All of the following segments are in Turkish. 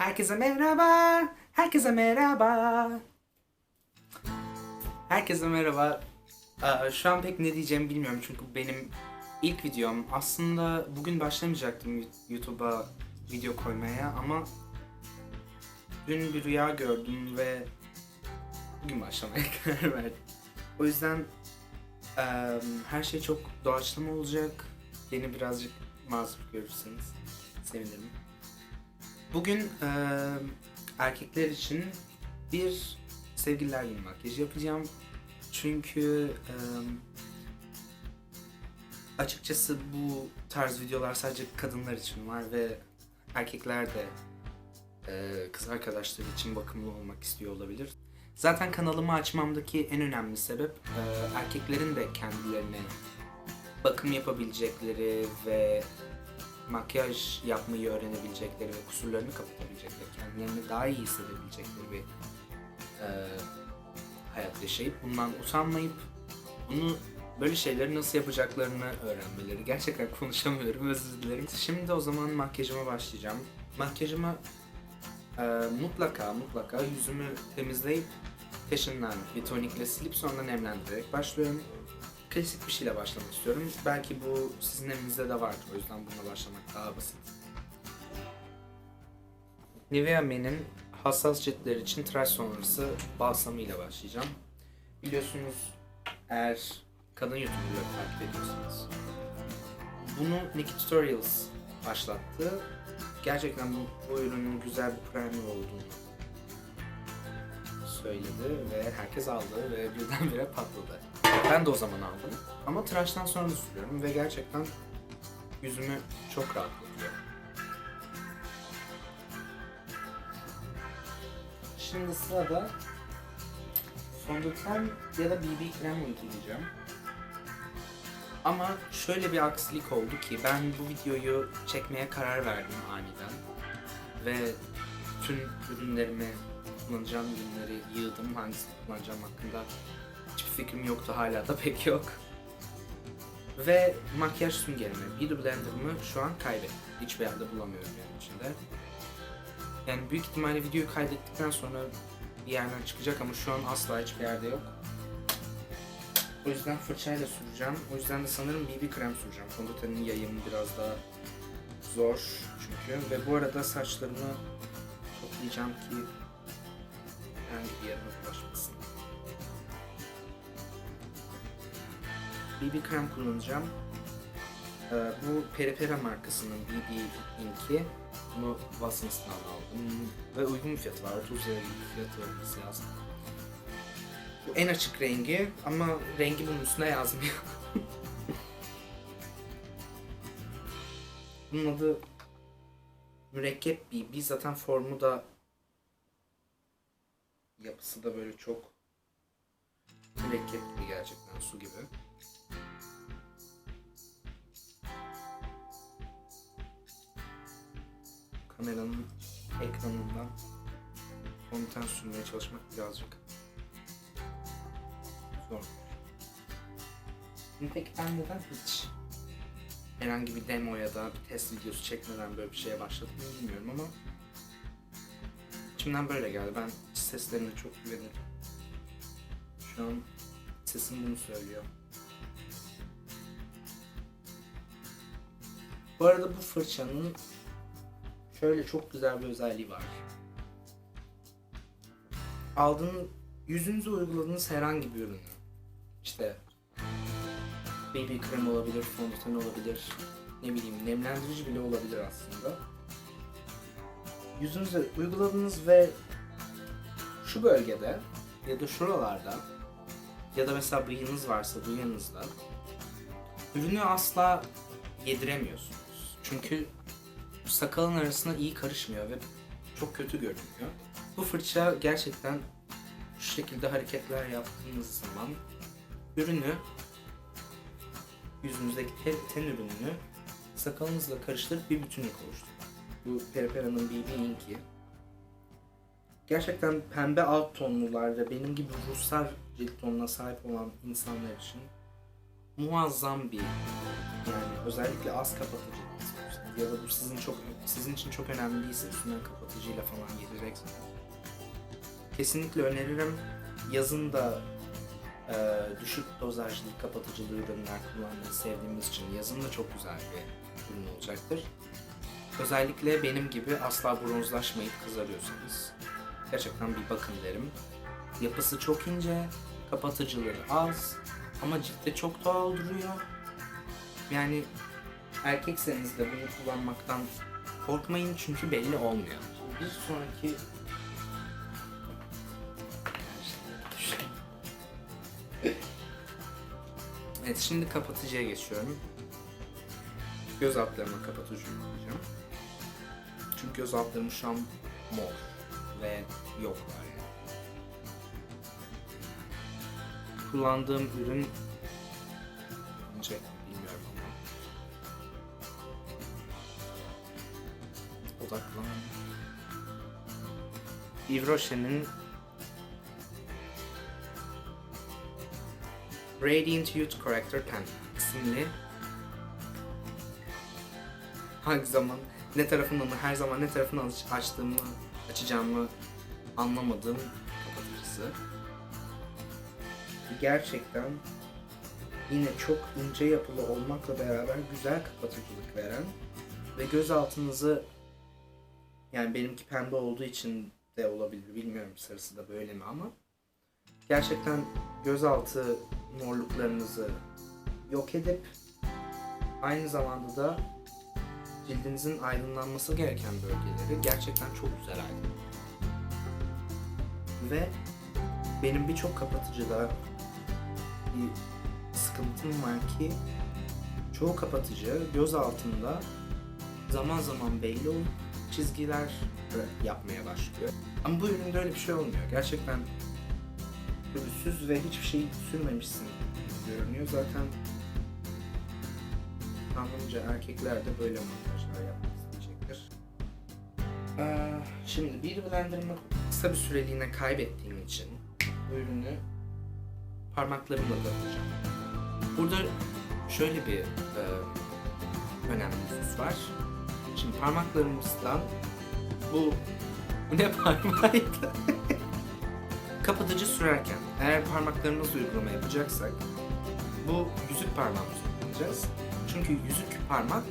Herkese merhaba. Herkese merhaba. Herkese merhaba. Şu an pek ne diyeceğimi bilmiyorum çünkü benim ilk videom. Aslında bugün başlamayacaktım YouTube'a video koymaya ama dün bir rüya gördüm ve bugün başlamaya karar verdim. O yüzden her şey çok doğaçlama olacak. Beni birazcık mazur görürseniz sevinirim. Bugün eee, erkekler için bir sevgililer günü makyajı yapacağım. Çünkü eee, açıkçası bu tarz videolar sadece kadınlar için var ve erkekler de eee, kız arkadaşları için bakımlı olmak istiyor olabilir. Zaten kanalımı açmamdaki en önemli sebep eee, erkeklerin de kendilerine bakım yapabilecekleri ve makyaj yapmayı öğrenebilecekleri ve kusurlarını kapatabilecekleri, kendilerini daha iyi hissedebilecekleri bir eee, hayat yaşayıp bundan utanmayıp bunu böyle şeyleri nasıl yapacaklarını öğrenmeleri. Gerçekten konuşamıyorum özür dilerim. Şimdi o zaman makyajıma başlayacağım. Makyajıma eee, mutlaka mutlaka yüzümü temizleyip peşinden bir tonikle silip sonra nemlendirerek başlıyorum. Klasik bir şeyle başlamak istiyorum. Belki bu sizin evinizde de vardır. O yüzden bununla başlamak daha basit. Nivea Men'in hassas ciltler için tıraş sonrası balsamı ile başlayacağım. Biliyorsunuz eğer kadın YouTuber'ları takip ediyorsanız bunu Nikki Tutorials başlattı. Gerçekten bu, bu ürünün güzel bir primer olduğunu söyledi ve herkes aldı ve birdenbire patladı. Ben de o zaman aldım. Ama tıraştan sonra da sürüyorum ve gerçekten yüzümü çok rahatlatıyor. Şimdi sırada fondöten ya da BB krem uygulayacağım. Ama şöyle bir aksilik oldu ki ben bu videoyu çekmeye karar verdim aniden. Ve bütün ürünlerimi kullanacağım ürünleri yığdım. Hangisini kullanacağım hakkında fikrim yoktu hala da pek yok. Ve makyaj süngerimi, Beauty Blender'ımı şu an kaybettim. Hiçbir yerde bulamıyorum yani içinde. Yani büyük ihtimalle videoyu kaydettikten sonra bir yerden çıkacak ama şu an asla hiçbir yerde yok. O yüzden fırçayla süreceğim. O yüzden de sanırım BB krem süreceğim. Fondötenin yayımı biraz daha zor çünkü. Ve bu arada saçlarımı toplayacağım ki herhangi bir yerine bulaşmasın. BB krem kullanacağım. Ee, bu Peripera markasının BB inki. Bunu Watsons'tan aldım. Ve uygun bir fiyatı var. 30 lira gibi bir fiyatı olması lazım. Bu en açık rengi ama rengi bunun üstüne yazmıyor. bunun adı mürekkep BB. Zaten formu da yapısı da böyle çok mürekkep gibi gerçekten su gibi. Kameranın ekranından fondöten sürmeye çalışmak birazcık zor. Peki ben neden hiç herhangi bir demo ya da bir test videosu çekmeden böyle bir şeye başladım bilmiyorum ama içimden böyle geldi. Ben seslerine çok güvenirim. Şu an sesim bunu söylüyor. Bu arada bu fırçanın şöyle çok güzel bir özelliği var. Aldığınız, yüzünüze uyguladığınız herhangi bir ürünü, işte BB krem olabilir, fondöten olabilir, ne bileyim nemlendirici bile olabilir aslında. Yüzünüze uyguladınız ve şu bölgede ya da şuralarda ya da mesela bıyığınız varsa bıyığınızda ürünü asla yediremiyorsunuz. Çünkü sakalın arasına iyi karışmıyor ve çok kötü görünüyor. Bu fırça gerçekten şu şekilde hareketler yaptığınız zaman ürünü yüzünüzdeki ten, ten ürününü sakalınızla karıştırıp bir bütünlük oluşturuyor. Bu Peripera'nın BB Ink'i. Gerçekten pembe alt tonlular ve benim gibi ruhsar cilt tonuna sahip olan insanlar için muazzam bir yani özellikle az kapatıcı ya da bu sizin çok sizin için çok önemli değilse üstünden kapatıcıyla falan geleceksiniz. Kesinlikle öneririm. Yazın da e, düşük dozajlı kapatıcılı ürünler kullanmayı sevdiğimiz için yazın da çok güzel bir ürün olacaktır. Özellikle benim gibi asla bronzlaşmayıp kızarıyorsanız gerçekten bir bakın derim. Yapısı çok ince, kapatıcıları az ama ciltte çok doğal duruyor. Yani erkekseniz de bunu kullanmaktan korkmayın çünkü belli olmuyor. Şimdi bir sonraki Evet şimdi kapatıcıya geçiyorum. Göz altlarıma kapatıcı uygulayacağım. Çünkü göz altlarım şu an mor ve yoklar yani. Kullandığım ürün önce odaklan. Yves Radiant Youth Corrector Pen isimli hangi zaman ne tarafından her zaman ne tarafından aç- açtığımı açacağımı anlamadığım kapatıcısı. Gerçekten yine çok ince yapılı olmakla beraber güzel kapatıcılık veren ve göz altınızı yani benimki pembe olduğu için de olabilir bilmiyorum sarısı da böyle mi ama gerçekten gözaltı morluklarınızı yok edip aynı zamanda da cildinizin aydınlanması gereken bölgeleri gerçekten çok güzel aydınlatıyor. Ve benim birçok kapatıcıda bir sıkıntım var ki çoğu kapatıcı göz altında zaman zaman belli olup çizgiler yapmaya başlıyor. Ama bu üründe öyle bir şey olmuyor. Gerçekten pürüzsüz ve hiçbir şey sürmemişsin görünüyor. Zaten anlamınca erkekler de böyle montajlar yapmak isteyecektir. Ee, şimdi bir blenderımı kısa bir süreliğine kaybettiğim için bu ürünü parmaklarımla dağıtacağım. Burada şöyle bir e, önemli husus var. Parmaklarımızdan bu bu ne parmağıydı? Kapatıcı sürerken eğer parmaklarımızla uygulama yapacaksak bu yüzük parmağımızı kullanacağız. Çünkü yüzük parmak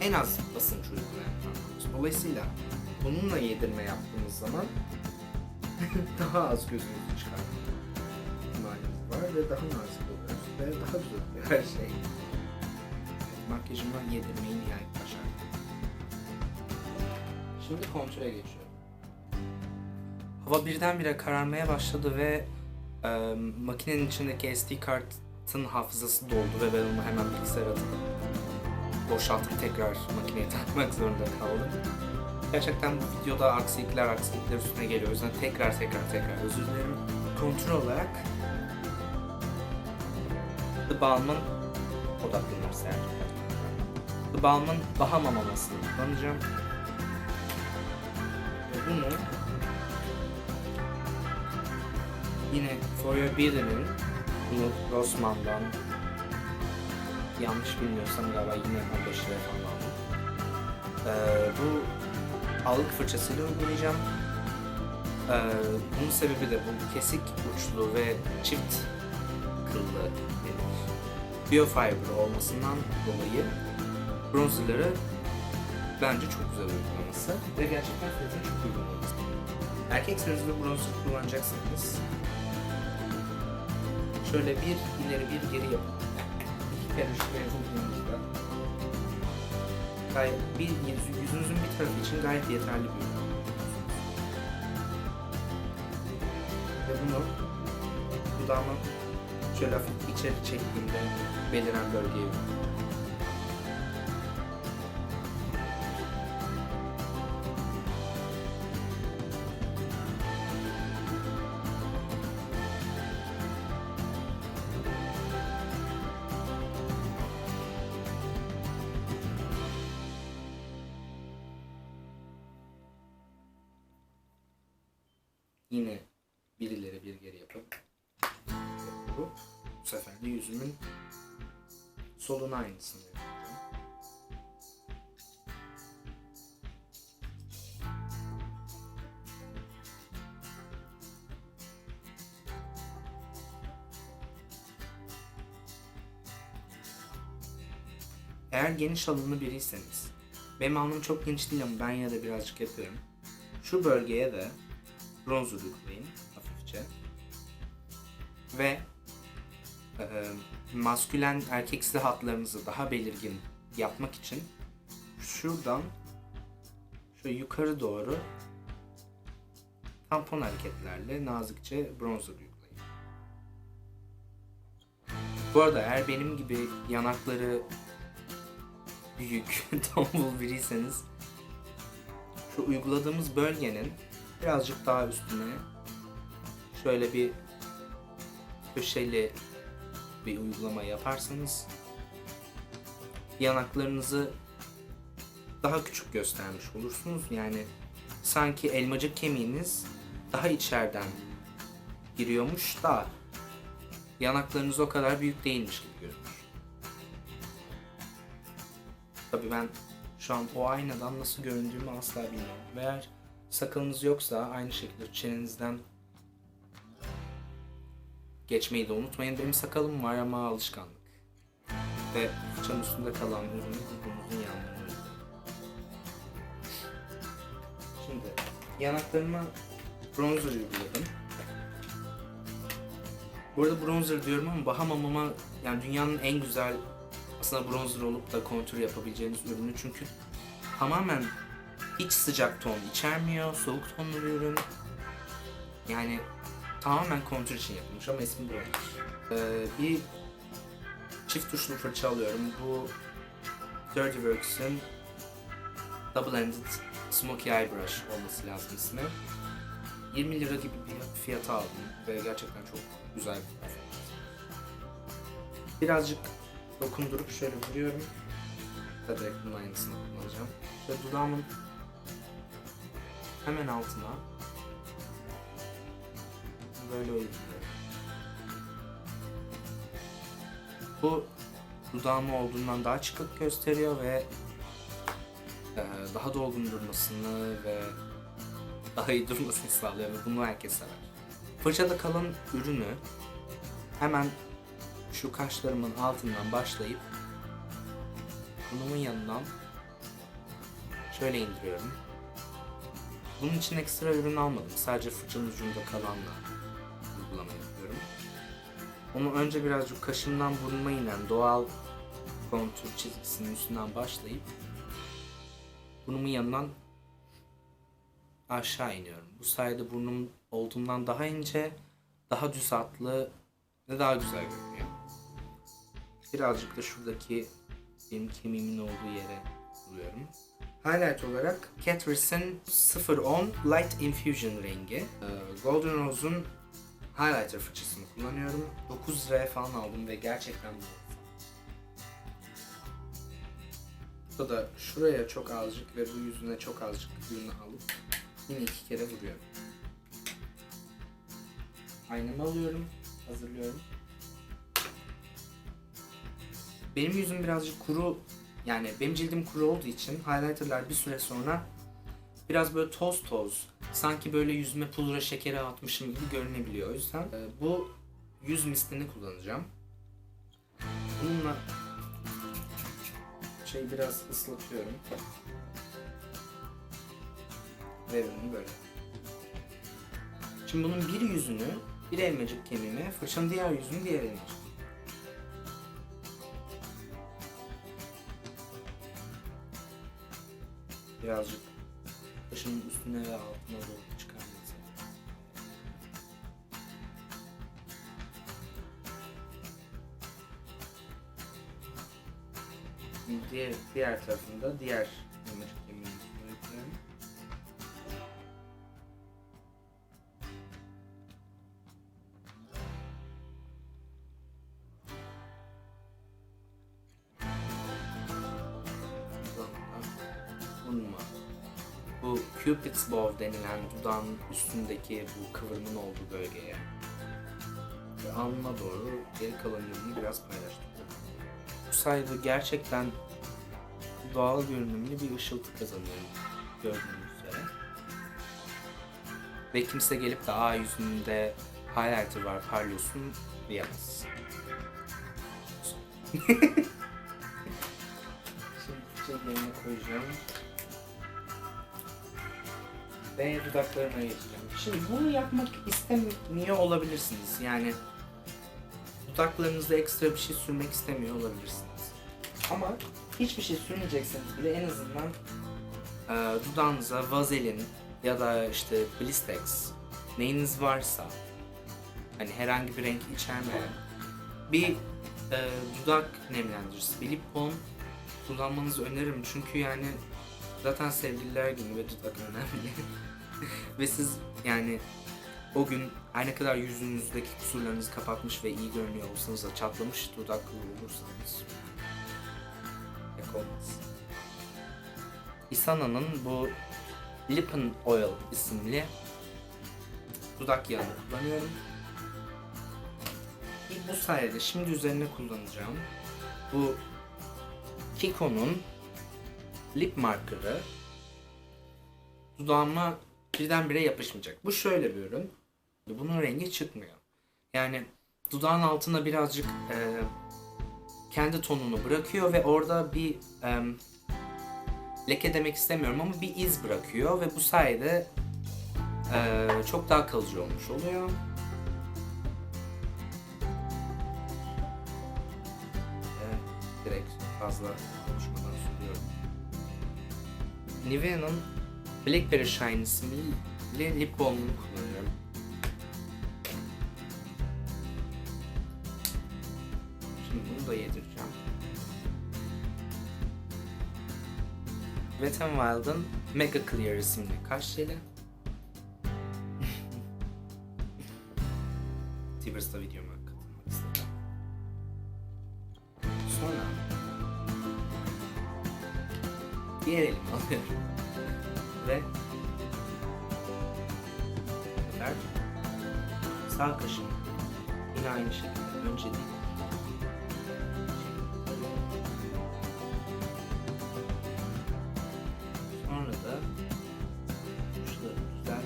en az basınç uygulayan parmağımız. Dolayısıyla bununla yedirme yaptığımız zaman daha az gözümüzü çıkartma ihtimalimiz var ve daha nazik oluyoruz ve daha güzel her şey. Makyajıma yedirmeyi nihayet. Şimdi kontrole geçiyorum. Hava birdenbire kararmaya başladı ve e, makinenin içindeki SD kartın hafızası doldu ve ben onu hemen bilgisayara atıp boşaltıp tekrar makineye takmak zorunda kaldım. Gerçekten bu videoda aksilikler aksilikler üstüne geliyor. O yüzden tekrar tekrar tekrar özür dilerim. Kontrol olarak The Balm'ın odaklanırsa. The Balm'ın Bahama mamasını kullanacağım. Bunu yine Beauty'nin bunu Rossmann'dan yanlış bilmiyorsam galiba yine 15 lira falan. Ee, bu allık fırçasıyla uygulayacağım. Ee, bunun sebebi de bu kesik uçlu ve çift kıllı denir. Biofiber olmasından dolayı bronzerları bence çok güzel uygulaması ve gerçekten fiyatına çok uygun olması. Erkekseniz ve bronzer kullanacaksınız. Şöyle bir ileri bir geri yapın. İki kere şuraya vurduğunuzda gayet bir yüz- yüzünüzün bir tarafı için gayet yeterli bir ürün. Ve bunu dudağıma şöyle hafif içeri çektiğimde beliren bölgeye yine Eğer geniş alımlı biriyseniz, benim alnım çok geniş değil ama ben yine de birazcık yapıyorum. Şu bölgeye de bronzer uygulayın hafifçe. Ve e, maskülen erkeksi hatlarınızı daha belirgin yapmak için şuradan şöyle yukarı doğru tampon hareketlerle nazikçe bronzer uygulayın. Bu arada eğer benim gibi yanakları büyük, tombul biriyseniz şu uyguladığımız bölgenin birazcık daha üstüne şöyle bir köşeli bir uygulama yaparsanız yanaklarınızı daha küçük göstermiş olursunuz. Yani sanki elmacık kemiğiniz daha içeriden giriyormuş da yanaklarınız o kadar büyük değilmiş gibi görünür. Tabii ben şu an o aynadan nasıl göründüğümü asla bilmiyorum. Ve Eğer sakalınız yoksa aynı şekilde çenenizden geçmeyi de unutmayın. Benim sakalım var ama alışkanlık. Ve fıçanın üstünde kalan ürünü burnunuzun yanlarına. Şimdi yanaklarıma bronzer uyguladım. Bu arada bronzer diyorum ama Bahamamama yani dünyanın en güzel aslında bronzer olup da kontür yapabileceğiniz ürünü çünkü tamamen hiç sıcak ton içermiyor, soğuk tonlu bir ürün. Yani tamamen kontür için yapılmış ama ismi bronzer. Ee, bir çift tuşlu fırça alıyorum. Bu Dirty Works'ın Double Ended Smoky Eye Brush olması lazım ismi. 20 lira gibi bir fiyata aldım ve gerçekten çok güzel bir performans. Birazcık dokundurup şöyle vuruyorum. Tabii bunun aynısını kullanacağım. Ve dudağımın hemen altına böyle uyguluyorum. Bu dudağımı olduğundan daha çıkık gösteriyor ve e, daha dolgun durmasını ve daha iyi durmasını sağlıyor ve bunu herkes sever. Fırçada kalan ürünü hemen şu kaşlarımın altından başlayıp burnumun yanından şöyle indiriyorum. Bunun için ekstra ürün almadım. Sadece fırçanın ucunda kalanla uygulama yapıyorum. Onu önce birazcık kaşımdan burnuma inen doğal kontür çizgisinin üstünden başlayıp burnumun yanından aşağı iniyorum. Bu sayede burnum olduğundan daha ince, daha düz hatlı ve daha güzel görünüyor. Birazcık da şuradaki benim kemiğimin olduğu yere vuruyorum. Highlight olarak Catrice'in 010 Light Infusion rengi. Ee, Golden Rose'un highlighter fırçasını kullanıyorum. 9 liraya falan aldım ve gerçekten. Bu da şuraya çok azıcık ve bu yüzüne çok azıcık ürünü alıp yine iki kere vuruyorum. Aynamı alıyorum, hazırlıyorum. Benim yüzüm birazcık kuru, yani benim cildim kuru olduğu için highlighterlar bir süre sonra biraz böyle toz toz, sanki böyle yüzüme pudra şekeri atmışım gibi görünebiliyor. O yüzden e, bu yüz mistini kullanacağım. Bununla şey biraz ıslatıyorum. Ve ürünü böyle. Şimdi bunun bir yüzünü bir elmacık kemiğime, fırçanın diğer yüzünü diğer elmacık. Birazcık başımın üstüne ve altına doğru çıkarması. Diğer, diğer tarafında diğer Bow denilen dudağın üstündeki bu kıvrımın olduğu bölgeye ve alnıma doğru geri kalan ürünü biraz paylaştım. Bu sayede gerçekten doğal görünümlü bir ışıltı kazanıyorum gördüğünüz üzere. Ve kimse gelip de aa yüzünde highlighter var parlıyorsun diyemez. Yerine koyacağım. Ve dudaklarına geçeceğim. Şimdi bunu yapmak istemiyor olabilirsiniz. Yani dudaklarınızda ekstra bir şey sürmek istemiyor olabilirsiniz. Ama hiçbir şey sürmeyecekseniz bile en azından e, dudağınıza vazelin ya da işte blistex neyiniz varsa hani herhangi bir renk içermeyen bir e, dudak nemlendiricisi, bir lip balm kullanmanızı öneririm. Çünkü yani zaten sevgililer günü ve dudak önemli. ve siz yani o gün her ne kadar yüzünüzdeki kusurlarınızı kapatmış ve iyi görünüyor olsanız da çatlamış dudaklı olursanız pek olmaz. Isana'nın bu Lip and Oil isimli dudak yağını kullanıyorum. Bu sayede şimdi üzerine kullanacağım. Bu Kiko'nun lip markerı dudağıma birdenbire yapışmayacak. Bu şöyle bir ürün. Bunun rengi çıkmıyor. Yani dudağın altına birazcık e, kendi tonunu bırakıyor ve orada bir e, leke demek istemiyorum ama bir iz bırakıyor ve bu sayede e, çok daha kalıcı olmuş oluyor. Evet, direkt fazla. Nivea'nın Blackberry Shine isimli lip balm'unu kullanıyorum. Şimdi bunu da yedireceğim. Wet n Wild'ın Mega Clear isimli kaş jeli. Tibers'ta videoma alıyorum ve sefer sağ kaşım yine aynı şekilde önce değil sonra da uçları güzel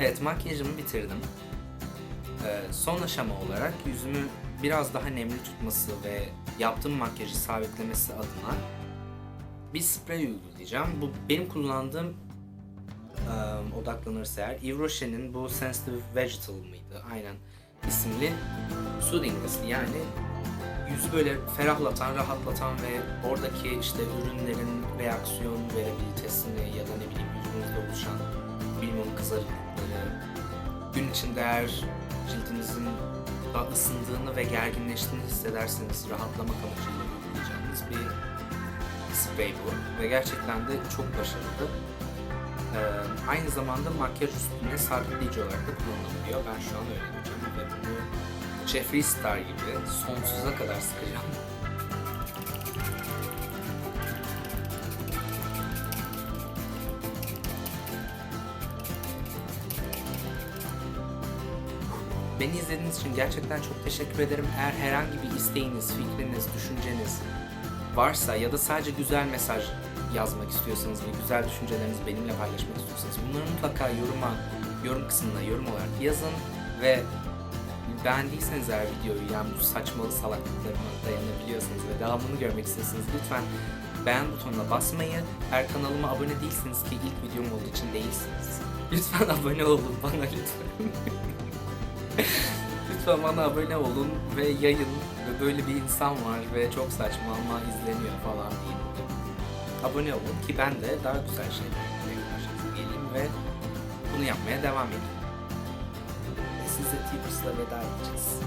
Evet makyajımı bitirdim. Ee, son aşama olarak yüzümü biraz daha nemli tutması ve yaptığım makyajı sabitlemesi adına bir sprey uygulayacağım. Bu benim kullandığım e, odaklanırsa eğer Yves Rocher'in bu Sensitive Vegetal mıydı? Aynen isimli soothing yani yüzü böyle ferahlatan, rahatlatan ve oradaki işte ürünlerin reaksiyon verebilitesini ya da ne bileyim yüzünüzde oluşan bilmem kızarıklıkları gün içinde eğer cildinizin daha ısındığını ve gerginleştiğini hissederseniz rahatlamak amacıyla uygulayacağınız bir sprey bu ve gerçekten de çok başarılı. Ee, aynı zamanda makyaj üstüne sabitleyici olarak da kullanılabiliyor. Ben şu an öyle yapacağım ve bunu Jeffree Star gibi sonsuza kadar sıkacağım. Beni izlediğiniz için gerçekten çok teşekkür ederim. Eğer herhangi bir isteğiniz, fikriniz, düşünceniz varsa ya da sadece güzel mesaj yazmak istiyorsanız ve güzel düşüncelerinizi benimle paylaşmak istiyorsanız bunları mutlaka yoruma, yorum kısmına yorum olarak yazın ve beğendiyseniz eğer videoyu yani bu saçmalı salaklıklarıma dayanabiliyorsanız ve devamını görmek istiyorsanız lütfen beğen butonuna basmayı, eğer kanalıma abone değilsiniz ki ilk videom olduğu için değilsiniz. Lütfen abone olun bana lütfen. Lütfen bana abone olun ve yayın ve böyle bir insan var ve çok saçma ama izleniyor falan deyin. Abone olun ki ben de daha güzel şeylerle karşınıza geleyim ve bunu yapmaya devam edeyim. Ve size Tibers'la veda edeceğiz.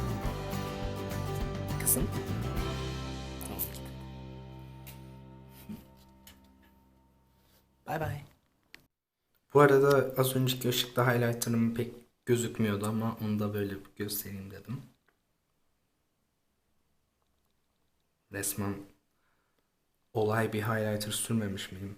Kızım. Bye bye. Bu arada az önceki ışıkta highlighter'ım pek gözükmüyordu ama onu da böyle göstereyim dedim. Resmen olay bir highlighter sürmemiş miyim?